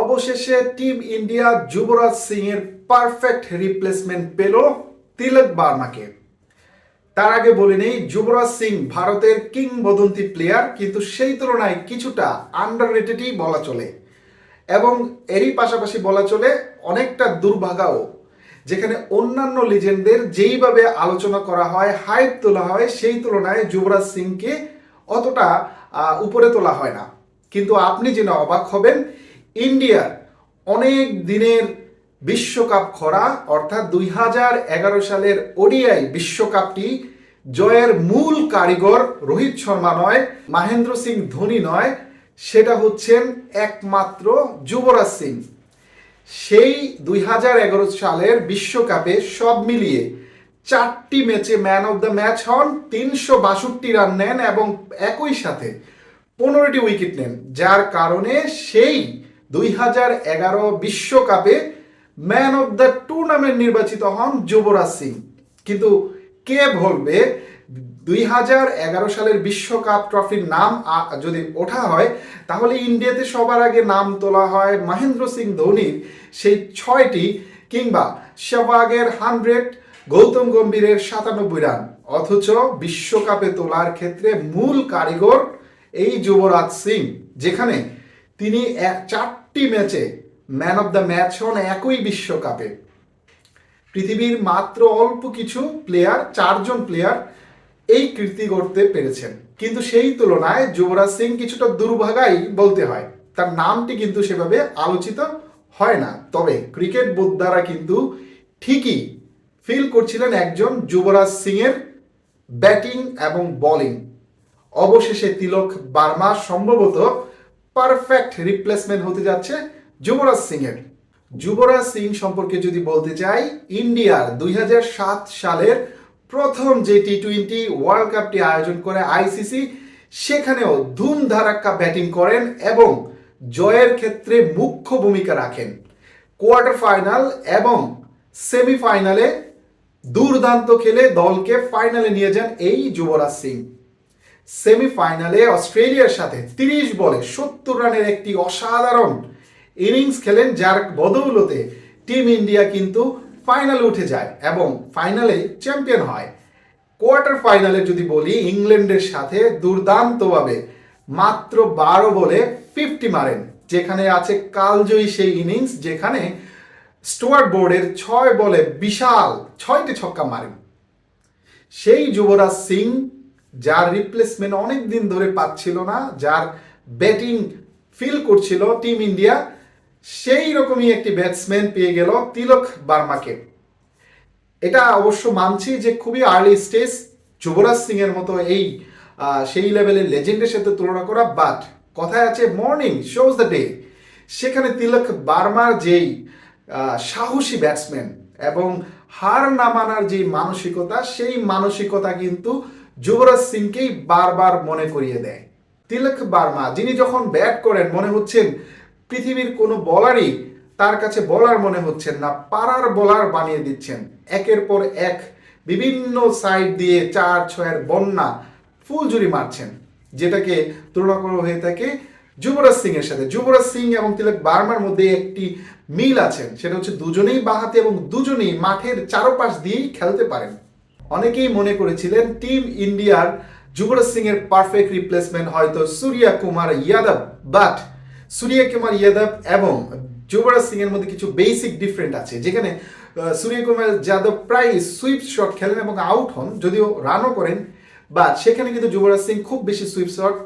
অবশেষে team India Yuvraj Singh এর perfect replacement পেল তিলক বার্মাকে। তার আগে বলে নেই, যুবরাজ সিং ভারতের কিংবদন্তি প্লেয়ার কিন্তু সেই তুলনায় কিছুটা আন্ডার রেটেডই বলা চলে। এবং এরই পাশাপাশি বলা চলে অনেকটা দুর্ভাগাও, যেখানে অন্যান্য লিজেন্ডদের যেইভাবে আলোচনা করা হয় হাইপ তোলা হয়, সেই তুলনায় যুবরাজ সিংকে অতটা উপরে তোলা হয় না। কিন্তু আপনি জেনে অবাক হবেন ইন্ডিয়ার অনেক দিনের বিশ্বকাপ খরা, অর্থাৎ দুই হাজার এগারো সালের ওডিআই বিশ্বকাপটি জয়ের মূল কারিগর রোহিত শর্মা নয়, মহেন্দ্র সিং ধোনি নয়, সেটা হচ্ছেন একমাত্র যুবরাজ সিং। সেই দুই হাজার এগারো সালের বিশ্বকাপে সব মিলিয়ে চারটি ম্যাচে ম্যান অফ দ্য ম্যাচ হন, তিনশো বাষট্টি রান নেন এবং একই সাথে পনেরোটি উইকেট নেন, যার কারণে সেই দুই হাজার এগারো বিশ্বকাপে ম্যান অফ দ্য টুর্নামেন্ট নির্বাচিত হন যুবরাজ সিং। কিন্তু কে বলবে? দুই হাজার এগারো সালের বিশ্বকাপ ট্রফির নাম যদি ওঠা হয়, তাহলে ইন্ডিয়াতে সবার আগে নাম তোলা হয় মহেন্দ্র সিং ধোনির সেই ছয়টি কিংবা সেবাগের হান্ড্রেড, গৌতম গম্ভীরের সাতানব্বই রান। অথচ বিশ্বকাপে তোলার ক্ষেত্রে মূল কারিগর এই যুবরাজ সিং, যেখানে তিনি এক চারটি ম্যাচে ম্যান অফ দ্য ম্যাচ হন একই বিশ্বকাপে। পৃথিবীর মাত্র অল্প কিছু প্লেয়ার, চারজন প্লেয়ার এই কীর্তি করতে পেরেছেন। কিন্তু সেই তুলনায় যুবরাজ সিং কিছুটা দুর্ভাগাই বলতে হয়। তার নামটি কিন্তু সেভাবে আলোচিত হয় না। তবে ক্রিকেট বোদ্ধারা কিন্তু ঠিকই ফিল করছিলেন একজন যুবরাজ সিং এর ব্যাটিং এবং বোলিং। অবশেষে তিলক বার্মা সম্ভবত পারফেক্ট রিপ্লেসমেন্ট হতে যাচ্ছে যুবরাজ সিং এর যুবরাজ সিং সম্পর্কে যদি বলতে চাই, ইন্ডিয়ার দুই হাজার সাত সালের প্রথম যে টি টোয়েন্টি ওয়ার্ল্ড কাপটি আয়োজন করে আইসিসি সেখানেও ধুমধারাক্কা ব্যাটিং করেন এবং জয়ের ক্ষেত্রে মুখ্য ভূমিকা রাখেন। কোয়ার্টার ফাইনাল এবং সেমিফাইনালে দুর্দান্ত খেলে দলকে ফাইনালে নিয়ে যান এই যুবরাজ সিং। সেমিফাইনালে অস্ট্রেলিয়ার সাথে তিরিশ বলে সত্তর রানের একটি অসাধারণ ইনিংস খেলেন, যার বদৌলতে টিম ইন্ডিয়া কিন্তু ফাইনালে উঠে যায় এবং ফাইনালে চ্যাম্পিয়ন হয়। কোয়ার্টার ফাইনালে যদি বলি, ইংল্যান্ডের সাথে দুর্দান্তভাবে মাত্র বারো বলে ফিফটি মারেন, যেখানে আছে কালজয়ী সেই ইনিংস, যেখানে স্টুয়ার্ট বোর্ডের ছয় বলে বিশাল ছয়টি ছক্কা মারেন। সেই যুবরাজ সিং যার রিপ্লেসমেন্ট অনেক দিন ধরে পাচ্ছিল না, যার ব্যাটিং ফিল করছিল টিম ইন্ডিয়া সেই রকমই একটি ব্যাটসম্যান পেয়ে গেল তিলক বার্মাকে। এটা অবশ্য মানছি যে খুবই আর্লি স্টেজ যুবরাজ সিং এর মতো এই সেই লেভেলের লেজেন্ডের সাথে তুলনা করা বাট কথায় আছে মর্নিং শোজ দ্য ডে সেখানে তিলক বার্মার যেই সাহসী ব্যাটসম্যান এবং হার না মানার যে মানসিকতা, সেই মানসিকতা কিন্তু যুবরাজ সিংকেই বারবার মনে করিয়ে দেয়। তিলক বার্মা, যিনি যখন ব্যাট করেন, মনে হচ্ছেন পৃথিবীর কোনো বলারই তার কাছে বলার মনে হচ্ছেন না, পাড়ার বলার বানিয়ে দিচ্ছেন। একের পর এক বিভিন্ন সাইড দিয়ে চার ছয়ের বন্যা ফুলঝুরি মারছেন, যেটাকে তুলনা করা হয়ে থাকে যুবরাজ সিং এর সাথে। যুবরাজ সিং এবং তিলক বার্মার মধ্যে একটি মিল আছেন সেটা হচ্ছে দুজনেই বাহাতে এবং দুজনেই মাঠের চারপাশ দিয়েই খেলতে পারেন। অনেকেই মনে করেছিলেন টিম ইন্ডিয়ার যুবরাজ সিং এর পারফেক্ট রিপ্লেসমেন্ট হয়তো সূর্যা কুমার ইয়াদব বাট সূর্য কুমার ইয়াদব এবং যুবরাজ সিং এর মধ্যে কিছু বেসিক ডিফারেন্ট আছে, যেখানে সূর্য কুমার যাদব প্রায় সুইপ শট খেলেন এবং আউট হন, যদিও রানও করেন বাট সেখানে কিন্তু যুবরাজ সিং খুব বেশি সুইপ শট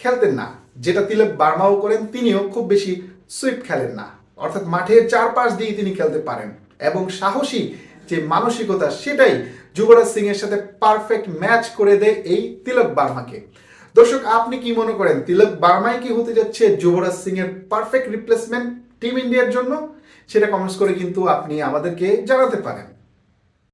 খেলতেন না, যেটা তিলক বার্মাও করেন, তিনিও খুব বেশি সুইপ খেলেন না। অর্থাৎ মাঠের চারপাশ দিয়ে তিনি খেলতে পারেন, এবং সাহসী যে মানসিকতা, সেটাই যুবরাজ সিং এর সাথে পারফেক্ট ম্যাচ করে দেয় এই তিলক বার্মাকে। দর্শক, আপনি কি মনে করেন, তিলক বার্মাই কি হতে যাচ্ছে যুবরাজ সিং এর পারফেক্ট রিপ্লেসমেন্ট টিম ইন্ডিয়ার জন্য? সেটা কমেন্টস করে কিন্তু আপনি আমাদেরকে জানাতে পারেন।